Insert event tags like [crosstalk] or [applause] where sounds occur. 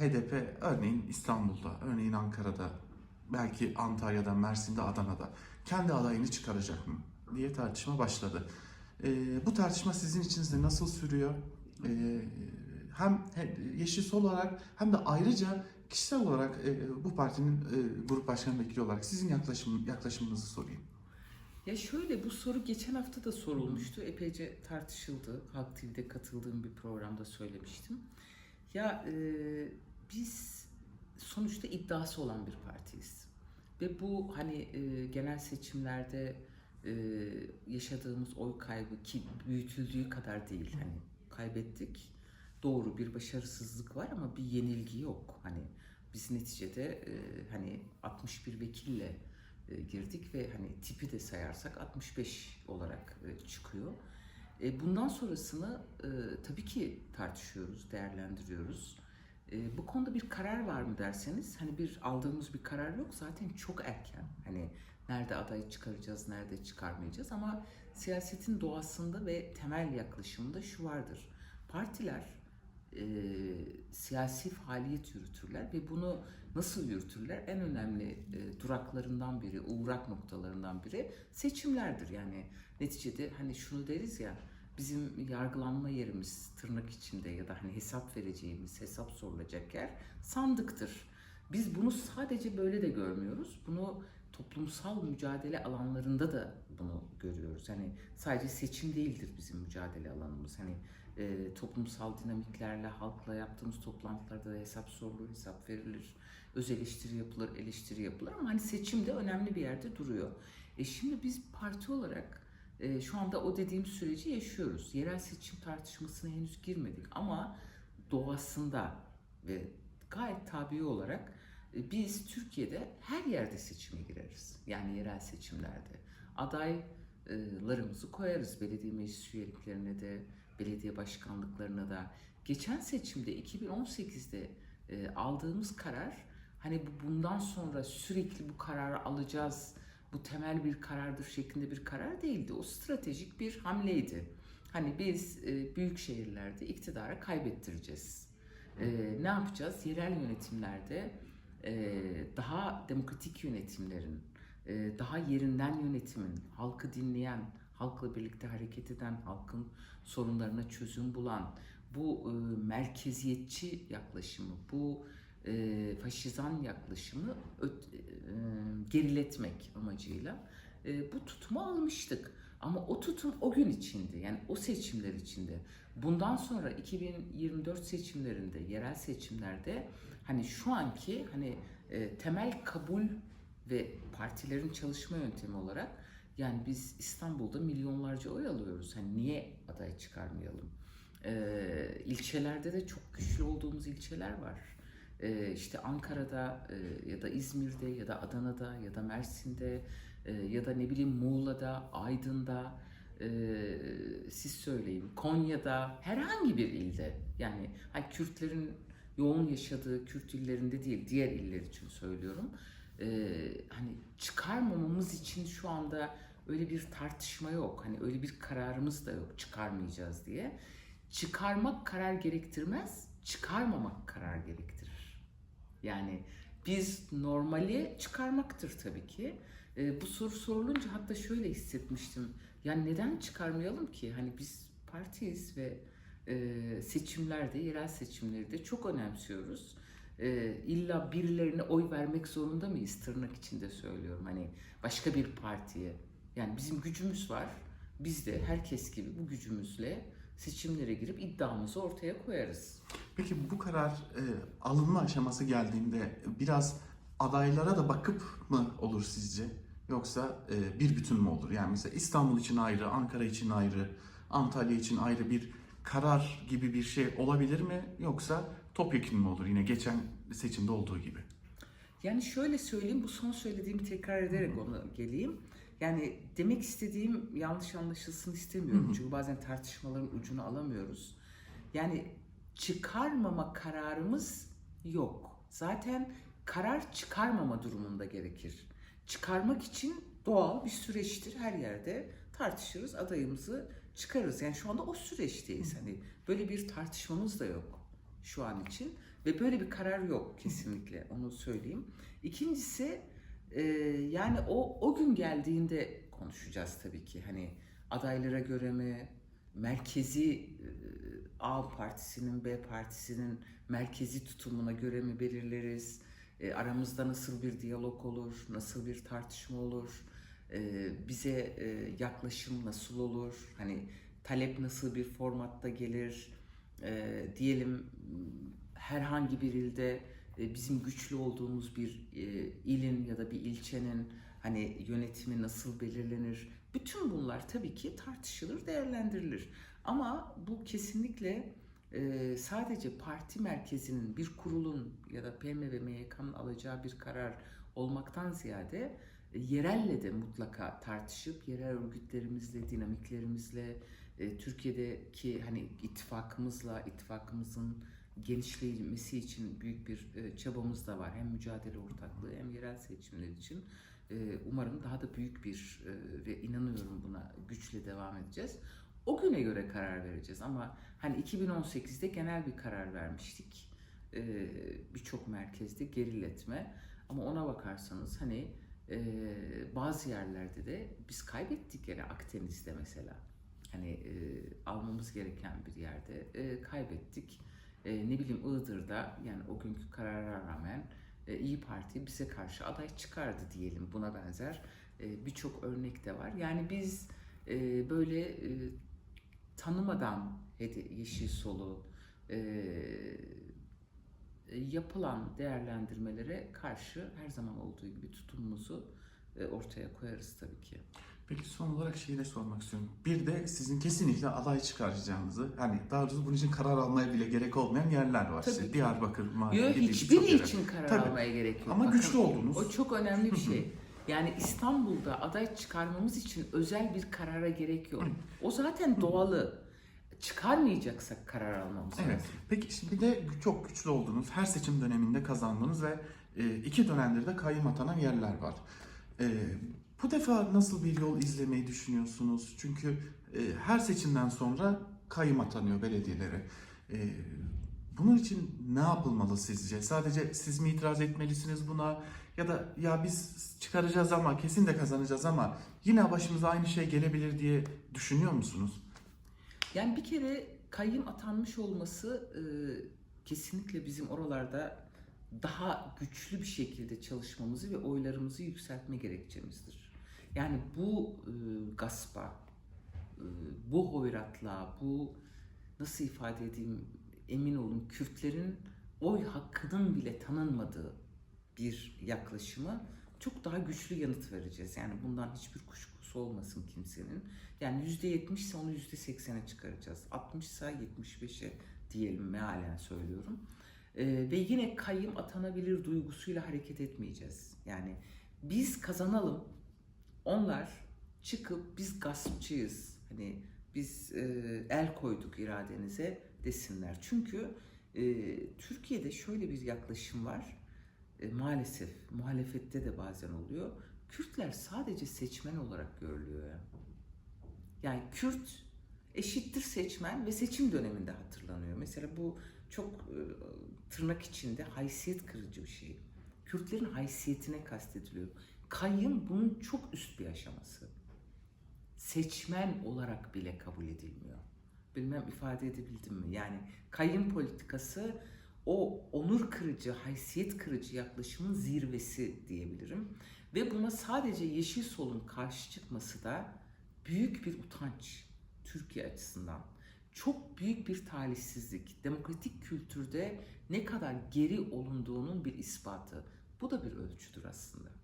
HDP örneğin İstanbul'da, örneğin Ankara'da, belki Antalya'da, Mersin'de, Adana'da kendi adayını çıkaracak mı diye tartışma başladı. Ee, bu tartışma sizin içinizde nasıl sürüyor? Ee, hem he- Yeşil Sol olarak hem de ayrıca kişisel olarak e, bu partinin e, grup başkanı vekili olarak sizin yaklaşım, yaklaşımınızı sorayım. Ya şöyle bu soru geçen hafta da sorulmuştu. Epeyce tartışıldı. Halk TV'de katıldığım bir programda söylemiştim. Ya e, biz sonuçta iddiası olan bir partiyiz. Ve bu hani e, genel seçimlerde e, yaşadığımız oy kaybı ki büyütüldüğü kadar değil. Hani kaybettik. Doğru bir başarısızlık var ama bir yenilgi yok. Hani biz neticede e, hani 61 vekille e, girdik ve hani tipi de sayarsak 65 olarak e, çıkıyor. E, bundan sonrasını e, tabii ki tartışıyoruz, değerlendiriyoruz. E, bu konuda bir karar var mı derseniz hani bir aldığımız bir karar yok zaten çok erken. Hani nerede adayı çıkaracağız, nerede çıkarmayacağız ama siyasetin doğasında ve temel yaklaşımında şu vardır. Partiler e, siyasi faaliyet yürütürler ve bunu nasıl yürütürler? En önemli e, duraklarından biri, uğrak noktalarından biri seçimlerdir. Yani neticede hani şunu deriz ya bizim yargılanma yerimiz tırnak içinde ya da hani hesap vereceğimiz, hesap sorulacak yer sandıktır. Biz bunu sadece böyle de görmüyoruz. Bunu toplumsal mücadele alanlarında da bunu görüyoruz. Hani sadece seçim değildir bizim mücadele alanımız. Hani e, toplumsal dinamiklerle, halkla yaptığımız toplantılarda da hesap sorulur, hesap verilir. Öz eleştiri yapılır, eleştiri yapılır ama hani seçim de önemli bir yerde duruyor. E şimdi biz parti olarak e, şu anda o dediğim süreci yaşıyoruz. Yerel seçim tartışmasına henüz girmedik ama doğasında ve gayet tabi olarak e, biz Türkiye'de her yerde seçime gireriz. Yani yerel seçimlerde. Adaylarımızı koyarız belediye meclis üyeliklerine de, belediye başkanlıklarına da. Geçen seçimde 2018'de e, aldığımız karar hani bu bundan sonra sürekli bu kararı alacağız, bu temel bir karardır şeklinde bir karar değildi. O stratejik bir hamleydi. Hani biz e, büyük şehirlerde iktidara kaybettireceğiz. E, ne yapacağız? Yerel yönetimlerde e, daha demokratik yönetimlerin, e, daha yerinden yönetimin, halkı dinleyen, halkla birlikte hareket eden, halkın sorunlarına çözüm bulan, bu e, merkeziyetçi yaklaşımı, bu e, faşizan yaklaşımı öt- e, geriletmek amacıyla e, bu tutumu almıştık. Ama o tutum o gün içindi. Yani o seçimler içinde. Bundan sonra 2024 seçimlerinde, yerel seçimlerde hani şu anki hani e, temel kabul ve partilerin çalışma yöntemi olarak yani biz İstanbul'da milyonlarca oy alıyoruz. Hani niye aday çıkarmayalım? E, ilçelerde de çok güçlü olduğumuz ilçeler var. E, işte Ankara'da e, ya da İzmir'de ya da Adana'da ya da Mersin'de e, ya da ne bileyim Muğla'da, Aydın'da e, siz söyleyin Konya'da herhangi bir ilde yani hani Kürtlerin yoğun yaşadığı Kürt illerinde değil diğer iller için söylüyorum. E, hani çıkarmamamız için şu anda öyle bir tartışma yok. Hani öyle bir kararımız da yok çıkarmayacağız diye. Çıkarmak karar gerektirmez, çıkarmamak karar gerektirir. Yani biz normali çıkarmaktır tabii ki. E, bu soru sorulunca hatta şöyle hissetmiştim. Yani neden çıkarmayalım ki? Hani biz partiyiz ve e, seçimlerde, yerel seçimleri de çok önemsiyoruz. E, illa birilerine oy vermek zorunda mıyız? Tırnak içinde söylüyorum. Hani başka bir partiye. Yani bizim gücümüz var. Biz de herkes gibi bu gücümüzle seçimlere girip iddiamızı ortaya koyarız. Peki bu karar e, alınma aşaması geldiğinde biraz adaylara da bakıp mı olur sizce? Yoksa e, bir bütün mü olur? Yani mesela İstanbul için ayrı, Ankara için ayrı, Antalya için ayrı bir karar gibi bir şey olabilir mi? Yoksa topyekun mu olur yine geçen seçimde olduğu gibi? Yani şöyle söyleyeyim, bu son söylediğimi tekrar ederek ona geleyim. Yani demek istediğim yanlış anlaşılsın istemiyorum. Çünkü bazen tartışmaların ucunu alamıyoruz. Yani çıkarmama kararımız yok. Zaten karar çıkarmama durumunda gerekir. Çıkarmak için doğal bir süreçtir. Her yerde tartışırız, adayımızı çıkarırız. Yani şu anda o süreçteyiz. Hani böyle bir tartışmamız da yok şu an için. Ve böyle bir karar yok kesinlikle onu söyleyeyim. İkincisi e, yani o o gün geldiğinde konuşacağız tabii ki. Hani adaylara göre mi, merkezi A partisinin, B partisinin merkezi tutumuna göre mi belirleriz? E, aramızda nasıl bir diyalog olur, nasıl bir tartışma olur? E, bize e, yaklaşım nasıl olur? Hani talep nasıl bir formatta gelir? E, diyelim herhangi bir ilde bizim güçlü olduğumuz bir e, ilin ya da bir ilçenin hani yönetimi nasıl belirlenir? Bütün bunlar tabii ki tartışılır, değerlendirilir. Ama bu kesinlikle e, sadece parti merkezinin, bir kurulun ya da PM ve MYK'nın alacağı bir karar olmaktan ziyade e, yerelle de mutlaka tartışıp yerel örgütlerimizle, dinamiklerimizle, e, Türkiye'deki hani ittifakımızla, ittifakımızın genişlemesi için büyük bir e, çabamız da var. Hem mücadele ortaklığı hem yerel seçimler için. E, umarım daha da büyük bir e, ve inanıyorum buna güçle devam edeceğiz. O güne göre karar vereceğiz ama hani 2018'de genel bir karar vermiştik. Birçok merkezde geriletme ama ona bakarsanız hani bazı yerlerde de biz kaybettik yani Akdeniz'de mesela. Hani almamız gereken bir yerde kaybettik. E, ne bileyim Iğdır'da yani o günkü karara rağmen e, İyi Parti bize karşı aday çıkardı diyelim buna benzer e, birçok örnek de var. Yani biz e, böyle e, tanımadan yeşil solu e, yapılan değerlendirmelere karşı her zaman olduğu gibi tutumumuzu e, ortaya koyarız tabii ki. Peki son olarak şeyi de sormak istiyorum. Bir de sizin kesinlikle aday çıkaracağınızı, hani daha doğrusu bunun için karar almaya bile gerek olmayan yerler var. Tabii İşte ki. Diyarbakır, Mardin Yok gibi hiçbiri için karar Tabii. almaya gerek yok. Ama Bakın, güçlü oldunuz. O çok önemli bir [laughs] şey. Yani İstanbul'da aday çıkarmamız için özel bir karara gerek yok. O zaten doğalı. Çıkarmayacaksak karar almamız Evet. lazım. Peki şimdi bir de çok güçlü oldunuz. Her seçim döneminde kazandınız ve e, iki dönemdir de kayyum atanan yerler var. Bu defa nasıl bir yol izlemeyi düşünüyorsunuz? Çünkü e, her seçimden sonra kayyum atanıyor belediyelere. E, bunun için ne yapılmalı sizce? Sadece siz mi itiraz etmelisiniz buna? Ya da ya biz çıkaracağız ama kesin de kazanacağız ama yine başımıza aynı şey gelebilir diye düşünüyor musunuz? Yani bir kere kayyım atanmış olması e, kesinlikle bizim oralarda daha güçlü bir şekilde çalışmamızı ve oylarımızı yükseltme gerekçemizdir. Yani bu e, gaspa, e, bu hoyratlığa, bu nasıl ifade edeyim emin olun Kürtlerin oy hakkının bile tanınmadığı bir yaklaşımı çok daha güçlü yanıt vereceğiz. Yani bundan hiçbir kuşkusu olmasın kimsenin. Yani %70 ise onu %80'e çıkaracağız. 60 ise 75'e diyelim mealen söylüyorum. Ee, ve yine kayyım atanabilir duygusuyla hareket etmeyeceğiz. Yani biz kazanalım. Onlar çıkıp biz gaspçıyız. Hani biz e, el koyduk iradenize desinler. Çünkü e, Türkiye'de şöyle bir yaklaşım var. E, maalesef muhalefette de bazen oluyor. Kürtler sadece seçmen olarak görülüyor ya. Yani Kürt eşittir seçmen ve seçim döneminde hatırlanıyor. Mesela bu çok e, tırnak içinde haysiyet kırıcı bir şey. Kürtlerin haysiyetine kastediliyor. Kayyım bunun çok üst bir aşaması. Seçmen olarak bile kabul edilmiyor. Bilmem ifade edebildim mi? Yani kayyım politikası o onur kırıcı, haysiyet kırıcı yaklaşımın zirvesi diyebilirim. Ve buna sadece Yeşil Sol'un karşı çıkması da büyük bir utanç Türkiye açısından. Çok büyük bir talihsizlik. Demokratik kültürde ne kadar geri olunduğunun bir ispatı. Bu da bir ölçüdür aslında.